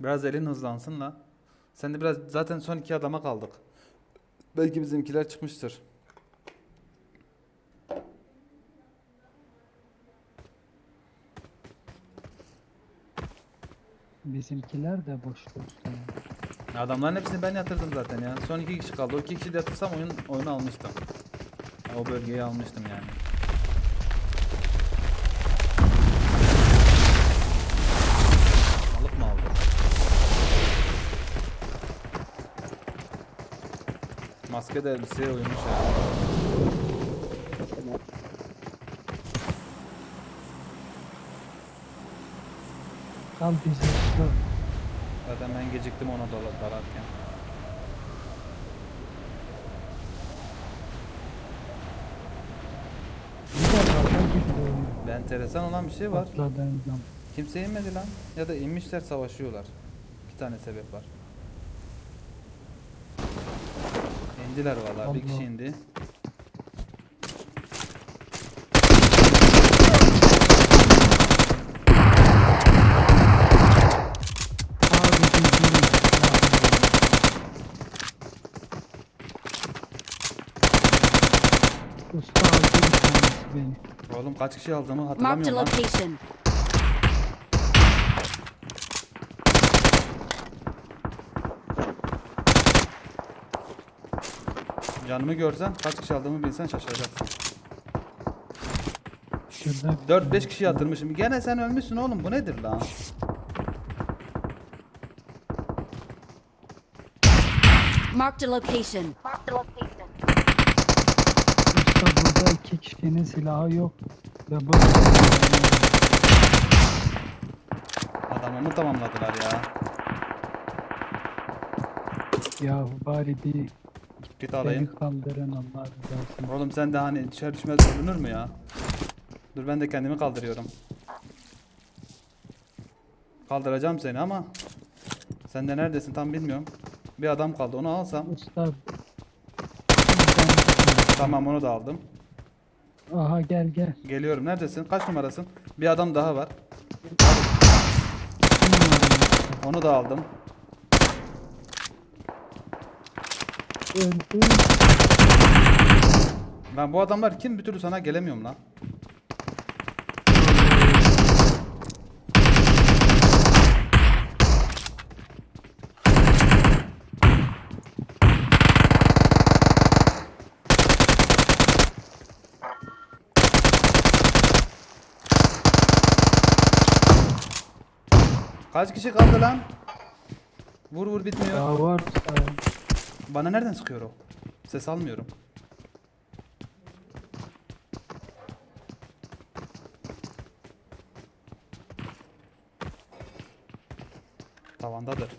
Biraz elin hızlansın la. Sen de biraz zaten son iki adama kaldık. Belki bizimkiler çıkmıştır. Bizimkiler de boş dostum. Adamların hepsini ben yatırdım zaten ya. Son iki kişi kaldı. O iki kişi de yatırsam oyun oyunu almıştım. O bölgeyi almıştım yani. Maske de elbiseye uymuş ya. Kal bizi dur. Zaten ben geciktim ona dala- dalarken. Bir enteresan olan bir şey var. Kimse inmedi lan. Ya da inmişler savaşıyorlar. İki tane sebep var. İndiler vallahi bir kişi indi. Usta aldı bir tanesi beni. Oğlum kaç kişi aldığımı Marked a hatırlamıyorum lan. location. Canımı görsen kaç kişi aldığımı bilsen şaşıracaksın. Şurada 4-5 kişi yatırmışım. Gene sen ölmüşsün oğlum bu nedir lan? Marked a location. Usta burada iki kişinin silahı yok. Ve bu Adamımı tamamladılar ya. ya bari bir Git alayım. beni Allah. Oğlum sen de hani dışarı düşmez ölünür mü ya? Dur ben de kendimi kaldırıyorum. Kaldıracağım seni ama sen de neredesin tam bilmiyorum. Bir adam kaldı onu alsam. Usta Tamam onu da aldım. Aha gel gel. Geliyorum neredesin? Kaç numarasın? Bir adam daha var. Onu da aldım. Öldü. Ben bu adamlar kim bir türlü sana gelemiyorum lan. Kaç kişi kaldı lan? Vur vur bitmiyor. Daha var usta. Bana nereden sıkıyor o? Ses almıyorum. Tavandadır.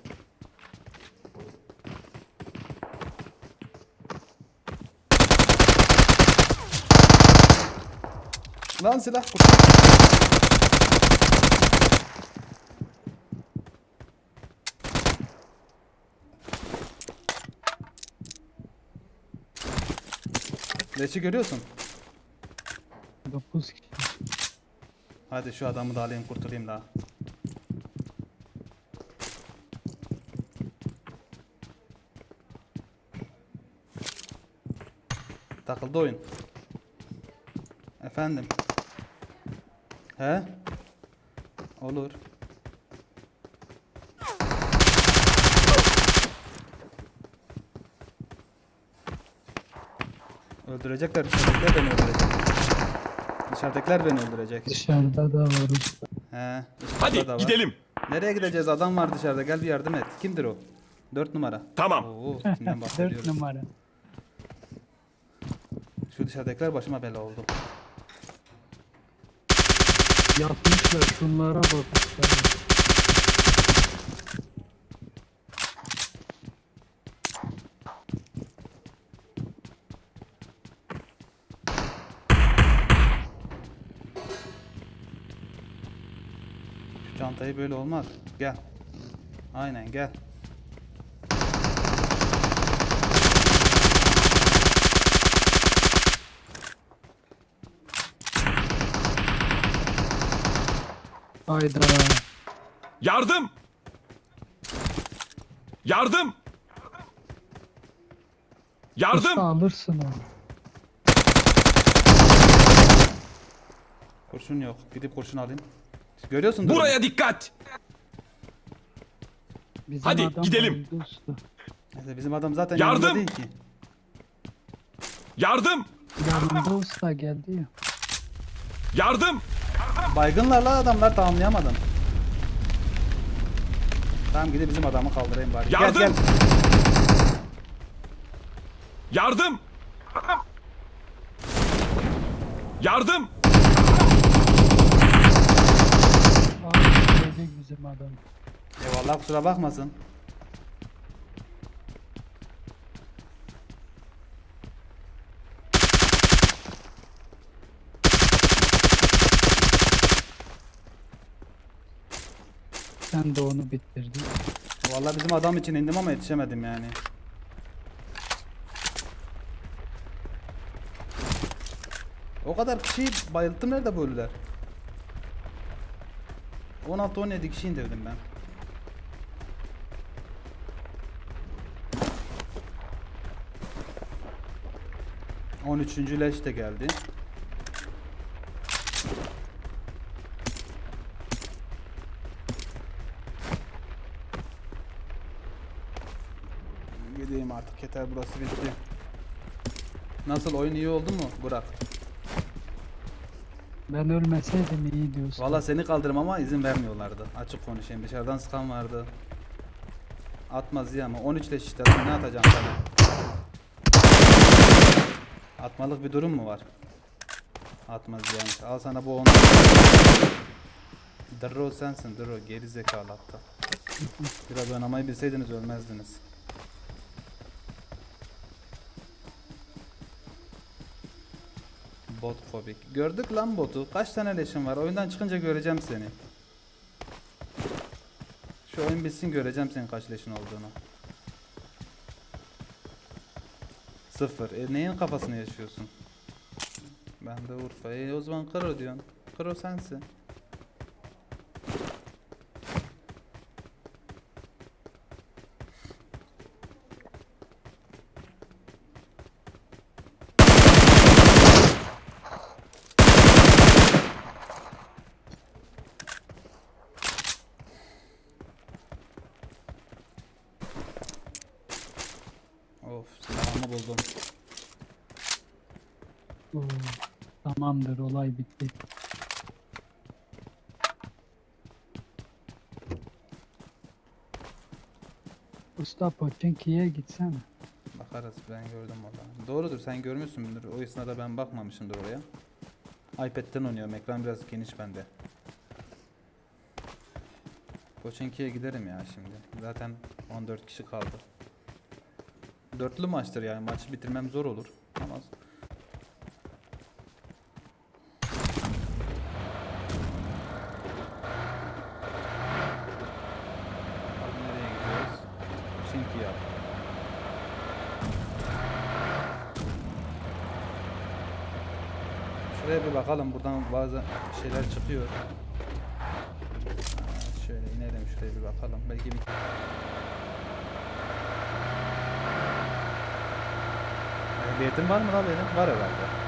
Lan silah kurtar. Leşi görüyorsun. 9 kişi. Hadi şu adamı da alayım kurtulayım daha. Takıldı oyun. Efendim. He? Olur. Öldürecekler dışarıdakiler beni öldürecek. Dışarıdakiler beni öldürecek. Dışarıda da var usta. He. Hadi da var. gidelim. Nereye gideceğiz? Adam var dışarıda. Gel bir yardım et. Kimdir o? Dört numara. Tamam. Oo, kimden 4 bahsediyoruz? numara. Şu dışarıdakiler başıma bela oldu. Yapmışlar şunlara bak çantayı böyle olmaz. Gel. Aynen gel. Hayda. Yardım! Yardım! Yardım! Usta alırsın onu. Kurşun yok. Gidip kurşun alayım. Görüyorsun durumu. Buraya dikkat! Bizim Hadi, adam gidelim. usta. Neyse, bizim adam zaten Yardım! yanında değil ki. Yardım! Yanında usta geldi ya. Yardım! Baygınlarla adamlar tamamlayamadım. Tamam gidip bizim adamı kaldırayım bari. Yardım! Gel gel. Yardım! Yardım! Gelecek bizim adam. Eyvallah kusura bakmasın. Sen de onu bitirdin. Vallahi bizim adam için indim ama yetişemedim yani. O kadar kişiyi bayılttım nerede bu ölüler? 16-17 kişi indirdim ben. On üçüncü leş de geldi. Gideyim artık yeter burası bitti. Nasıl oyun iyi oldu mu Burak? Ben ölmeseydim iyi diyorsun. Valla seni kaldırmama izin vermiyorlardı. Açık konuşayım dışarıdan sıkan vardı. Diye ama 13 leş işte ne atacağım sana? Atmalık bir durum mu var? Atmaz diyemiş. Al sana bu 10. Dırro sensin Dırro geri zekalı hatta. Biraz oynamayı bilseydiniz ölmezdiniz. Bot fobik. Gördük lan botu. Kaç tane leşin var? Oyundan çıkınca göreceğim seni. Şu oyun bitsin göreceğim senin kaç leşin olduğunu. Sıfır. E neyin kafasını yaşıyorsun? Ben de Urfa. E o zaman Karo diyorsun. Karo sensin. Buldum. Oo, tamamdır olay bitti. Usta Pochinki'ye gitsene. Bakarız ben gördüm valla. Doğrudur sen görmüşsündür. O esnada ben bakmamışımdır oraya. iPad'den oynuyorum. Ekran biraz geniş bende. Koçinki'ye giderim ya şimdi. Zaten 14 kişi kaldı. Dörtlü maçtır yani. Maçı bitirmem zor olur. Ama. Şuraya bir bakalım. Buradan bazı şeyler çıkıyor. Şöyle inelim şuraya bir bakalım. Belki bir... Ehliyetin var mı lan benim? Var herhalde.